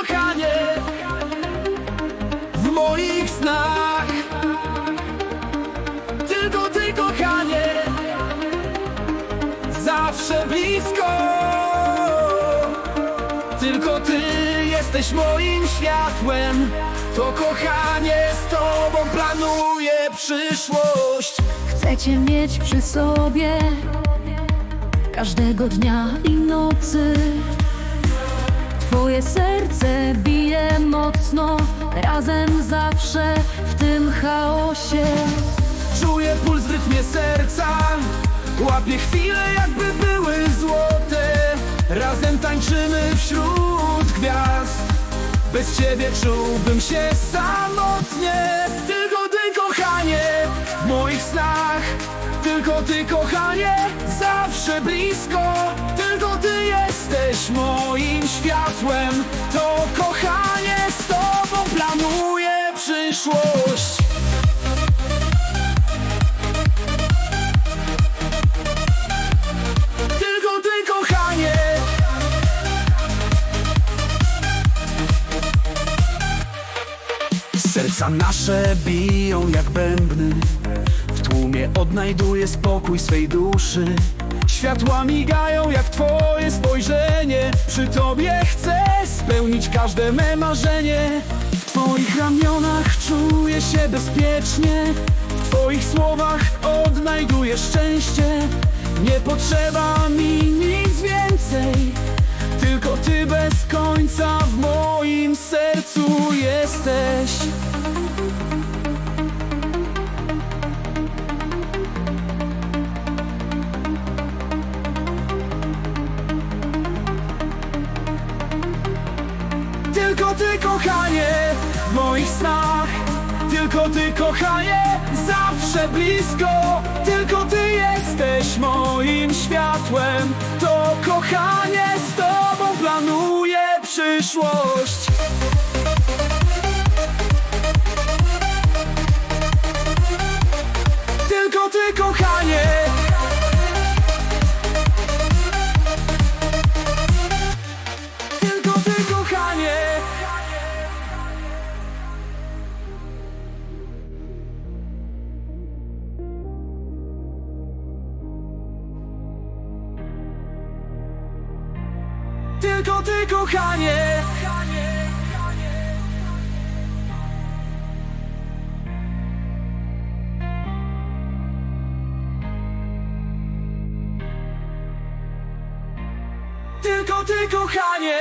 kochanie W moich snach. Tylko ty, kochanie Zawsze blisko. Tylko ty jesteś moim światłem. To kochanie z tobą planuję przyszłość. Chcecie mieć przy sobie każdego dnia i nocy. Twoje serce razem zawsze w tym chaosie. Czuję puls w rytmie serca Łapię chwile jakby były złote. Razem tańczymy wśród gwiazd. Bez ciebie czułbym się samotnie. Tylko ty kochanie w moich snach. Tylko ty kochanie zawsze blisko. Tylko ty jesteś moim światłem. To kochanie przyszłość. Tylko ty, kochanie. Serca nasze biją jak bębny. W tłumie odnajduję spokój swej duszy. Światła migają jak twoje spojrzenie. Przy tobie chcę spełnić każde me marzenie. W twoich ramionach bezpiecznie W twoich słowach odnajduję szczęście. Nie potrzeba mi nic więcej. Tylko ty bez końca w moim sercu jesteś. Tylko ty kochanie Tylko ty kochanie zawsze blisko. Tylko ty jesteś moim światłem. To kochanie z tobą planuję przyszłość Tylko ty kochanie. Tylko ty kochanie